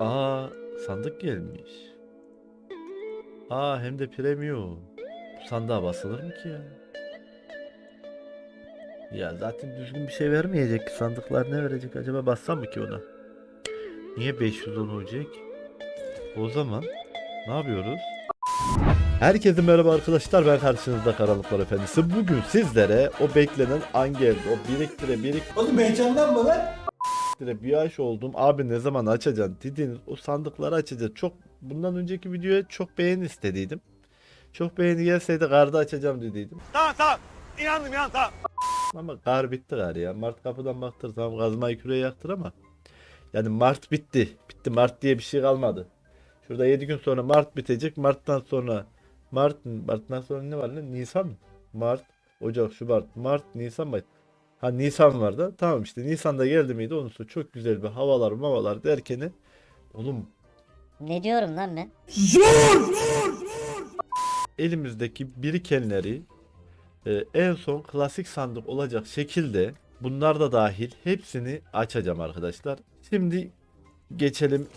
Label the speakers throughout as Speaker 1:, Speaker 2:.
Speaker 1: Aa sandık gelmiş. Aa hem de premium. Bu sandığa basılır mı ki ya? Ya zaten düzgün bir şey vermeyecek ki sandıklar ne verecek acaba bassam mı ki ona? Niye 510 olacak? O zaman ne yapıyoruz? Herkese merhaba arkadaşlar ben karşınızda Karanlıklar Efendisi. Bugün sizlere o beklenen an geldi. O biriktire biriktire
Speaker 2: Oğlum heyecanlanma lan.
Speaker 1: Bir yaş oldum. Abi ne zaman açacaksın dediğiniz o sandıkları açacağız. Çok bundan önceki videoya çok beğeni istediydim. Çok beğeni gelseydi karda açacağım dediydim.
Speaker 3: Tamam tamam. İnandım inandım tamam.
Speaker 1: Ama kar bitti kar ya. Mart kapıdan baktır tamam kazmayı küreye yaktır ama. Yani Mart bitti. Bitti Mart diye bir şey kalmadı. Şurada 7 gün sonra Mart bitecek. Mart'tan sonra Mart Mart'tan sonra ne var lan? Nisan? Mart, Ocak, Şubat, Mart, Nisan mı? Ha Nisan var da. Tamam işte Nisan'da geldi miydi? Onun sonra çok güzel bir havalar mavalar derken oğlum
Speaker 4: Ne diyorum lan ben?
Speaker 1: elimizdeki birikenleri e, en son klasik sandık olacak şekilde bunlar da dahil hepsini açacağım arkadaşlar. Şimdi geçelim.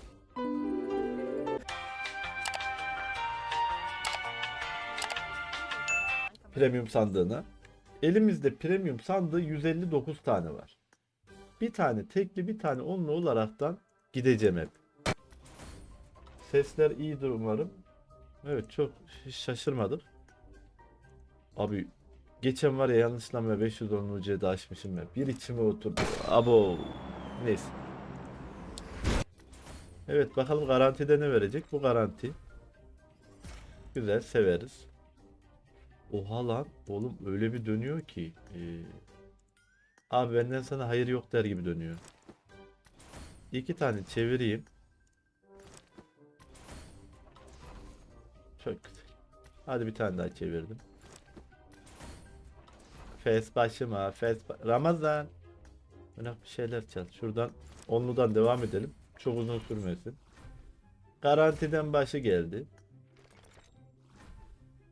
Speaker 1: Premium sandığına. Elimizde premium sandığı 159 tane var. Bir tane tekli bir tane onlu olaraktan gideceğim hep. Sesler iyidir umarım. Evet çok hiç şaşırmadık. Abi geçen var ya yanlışlıkla 510 UC'de açmışım ya. Bir içime oturdu. Abo. Neyse. Evet bakalım garantide ne verecek? Bu garanti. Güzel severiz. Oha lan. Oğlum öyle bir dönüyor ki. Ee, abi benden sana hayır yok der gibi dönüyor. İki tane çevireyim. Çok güzel. Hadi bir tane daha çevirdim. Fes başıma, fes ba- Ramazan. Önemli bir şeyler çal. Şuradan onludan devam edelim. Çok uzun sürmesin. Garantiden başı geldi.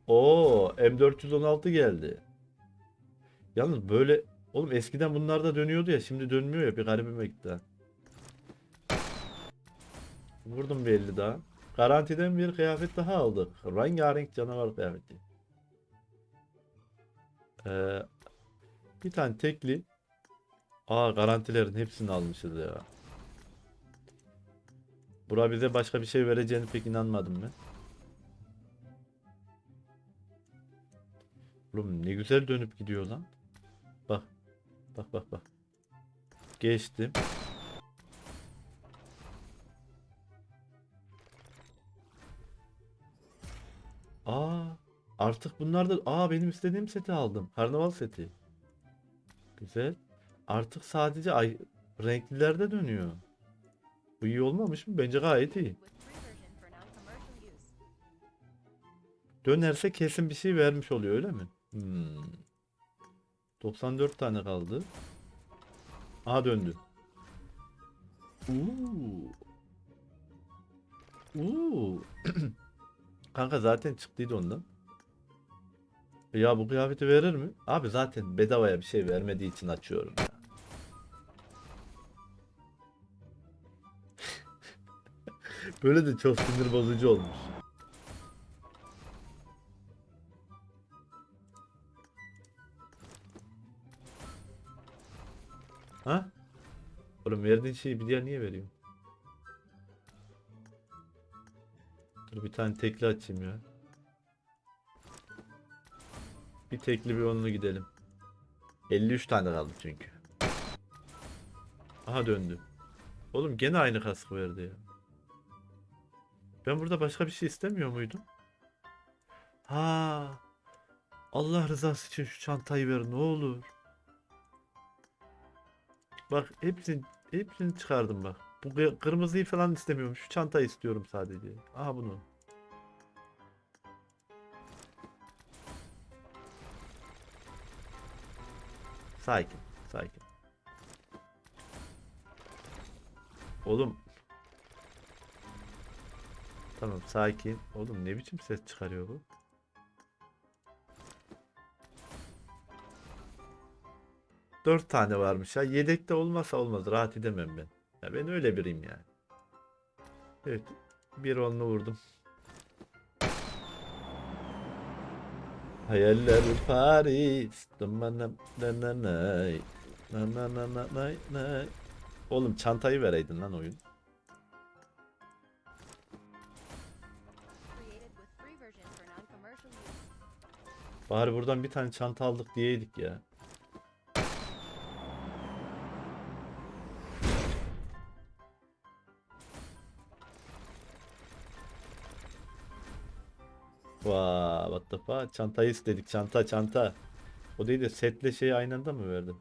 Speaker 1: Oo, M416 geldi. Yalnız böyle oğlum eskiden bunlar da dönüyordu ya şimdi dönmüyor ya bir garibime gitti. Vurdum belli daha. Garantiden bir kıyafet daha aldık. Rengarenk canavar kıyafeti. Ee, bir tane tekli. Aa garantilerin hepsini almışız ya. Bura bize başka bir şey vereceğini pek inanmadım ben. Oğlum ne güzel dönüp gidiyor lan. Bak. Bak bak bak. Geçtim. Aa, artık bunlar da aa benim istediğim seti aldım. Karnaval seti. Güzel. Artık sadece ay renklilerde dönüyor. Bu iyi olmamış mı? Bence gayet iyi. Dönerse kesin bir şey vermiş oluyor öyle mi? Hmm. 94 tane kaldı. Aha döndü. Uuu. Uuu. Kanka zaten çıktıydı ondan. Ya bu kıyafeti verir mi? Abi zaten bedavaya bir şey vermediği için açıyorum ya. Böyle de çok sinir bozucu olmuş. Verdiğin şeyi bir diğer niye veriyorsun? Dur bir tane tekli açayım ya. Bir tekli bir onlu gidelim. 53 tane kaldı çünkü. Aha döndü. Oğlum gene aynı kaskı verdi ya. Ben burada başka bir şey istemiyor muydum? Ha. Allah rızası için şu çantayı ver ne olur. Bak hepsini hepsini çıkardım bak. Bu kı- kırmızıyı falan istemiyorum. Şu çantayı istiyorum sadece. Aha bunu. Sakin, sakin. Oğlum. Tamam, sakin. Oğlum ne biçim ses çıkarıyor bu? Dört tane varmış ya. Yedekte olmasa olmaz. Rahat edemem ben. Ya ben öyle biriyim yani. Evet. Bir onlu vurdum. Hayaller Paris. Dumana na na nay. Na na na na nay nay. Oğlum çantayı vereydin lan oyun. Bari buradan bir tane çanta aldık diyeydik ya. What? Çantayı istedik. Çanta çanta. O değil de setle şeyi aynı anda mı verdin?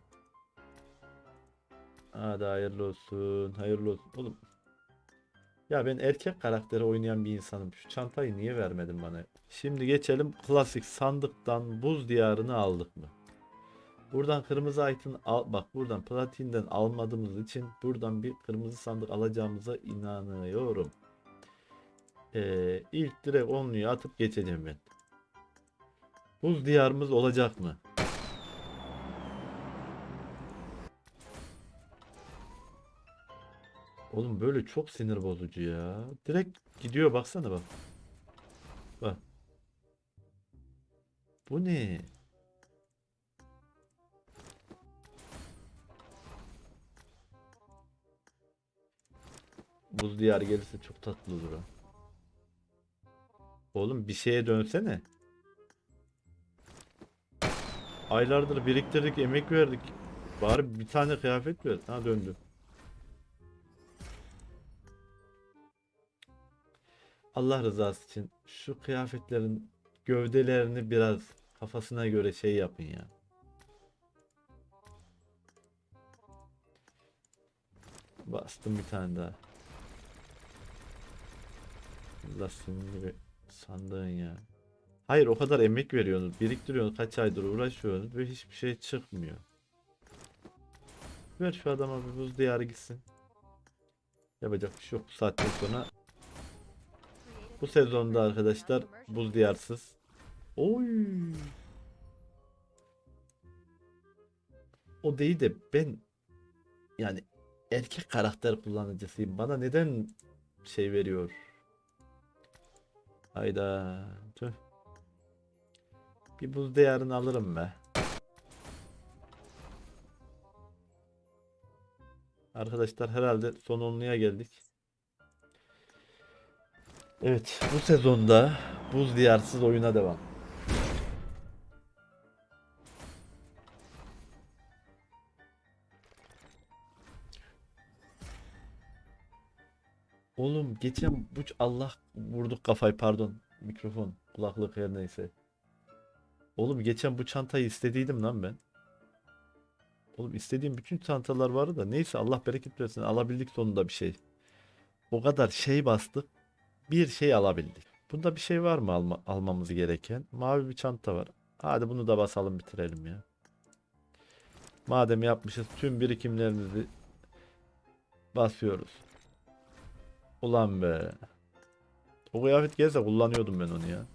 Speaker 1: Hadi hayırlı olsun. Hayırlı olsun. Oğlum. Ya ben erkek karakteri oynayan bir insanım. Şu çantayı niye vermedin bana? Şimdi geçelim klasik sandıktan buz diyarını aldık mı? Buradan kırmızı item al bak buradan platinden almadığımız için buradan bir kırmızı sandık alacağımıza inanıyorum. Ee, ilk direkt onluyu atıp geçeceğim ben. Buz diyarımız olacak mı? Oğlum böyle çok sinir bozucu ya. Direkt gidiyor baksana bak. Bak. Bu ne? Buz diyarı gelirse çok tatlı olur ha. Oğlum bir şeye dönsene. Aylardır biriktirdik, emek verdik. Bari bir tane kıyafet ver. Ha döndü. Allah rızası için şu kıyafetlerin gövdelerini biraz kafasına göre şey yapın ya. Bastım bir tane daha. Allah senin gibi sandığın ya. Hayır o kadar emek veriyorsunuz, biriktiriyorsunuz, kaç aydır uğraşıyorsunuz ve hiçbir şey çıkmıyor. Ver şu adama bir buz diyarı gitsin. Yapacak bir şey yok bu saatten sonra. Bu sezonda arkadaşlar buz diyarsız. Oy. O değil de ben yani erkek karakter kullanıcısıyım. Bana neden şey veriyor? Hayda. Tüh. Bir buz diyarını alırım be. Arkadaşlar herhalde son onluya geldik. Evet, bu sezonda buz diyarsız oyuna devam. Oğlum geçen bu ç- Allah vurduk kafayı pardon mikrofon kulaklık her neyse. Oğlum geçen bu çantayı istediydim lan ben. Oğlum istediğim bütün çantalar vardı da neyse Allah bereket versin alabildik sonunda bir şey. O kadar şey bastık bir şey alabildik. Bunda bir şey var mı alma, almamız gereken? Mavi bir çanta var. Hadi bunu da basalım bitirelim ya. Madem yapmışız tüm birikimlerimizi basıyoruz. Ulan be. O kıyafet gelse kullanıyordum ben onu ya.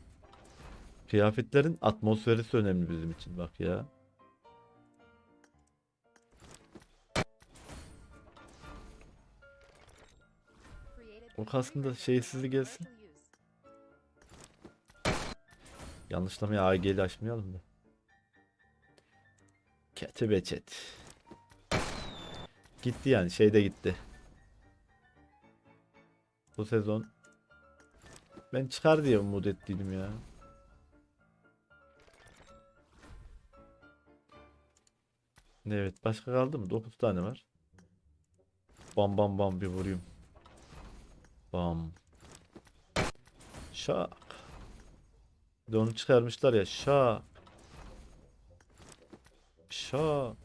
Speaker 1: Kıyafetlerin atmosferisi önemli bizim için bak ya. O
Speaker 2: with
Speaker 1: kaskın da
Speaker 2: free version for
Speaker 1: şeysizi gelsin. Yanlışlamaya AG'li açmayalım da. Kete beçet. Gitti yani şeyde gitti. Bu sezon ben çıkar diye umut ettiydim ya. Evet başka kaldı mı? 9 tane var. Bam bam bam bir vurayım. Bam. Şak. Bir de onu çıkarmışlar ya. Şak. Şak.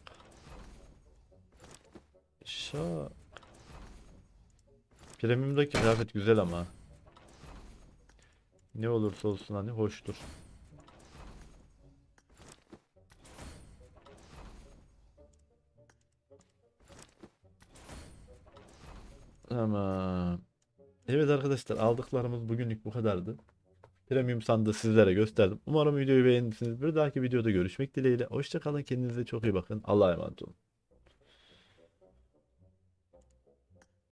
Speaker 1: Şak. Premium'daki kıyafet güzel ama. Ne olursa olsun hani hoştur. Tamam. Evet arkadaşlar aldıklarımız bugünlük bu kadardı. Premium sandığı sizlere gösterdim. Umarım videoyu beğendirsiniz. Bir dahaki videoda görüşmek dileğiyle. Hoşçakalın. Kendinize çok iyi bakın. Allah'a emanet olun.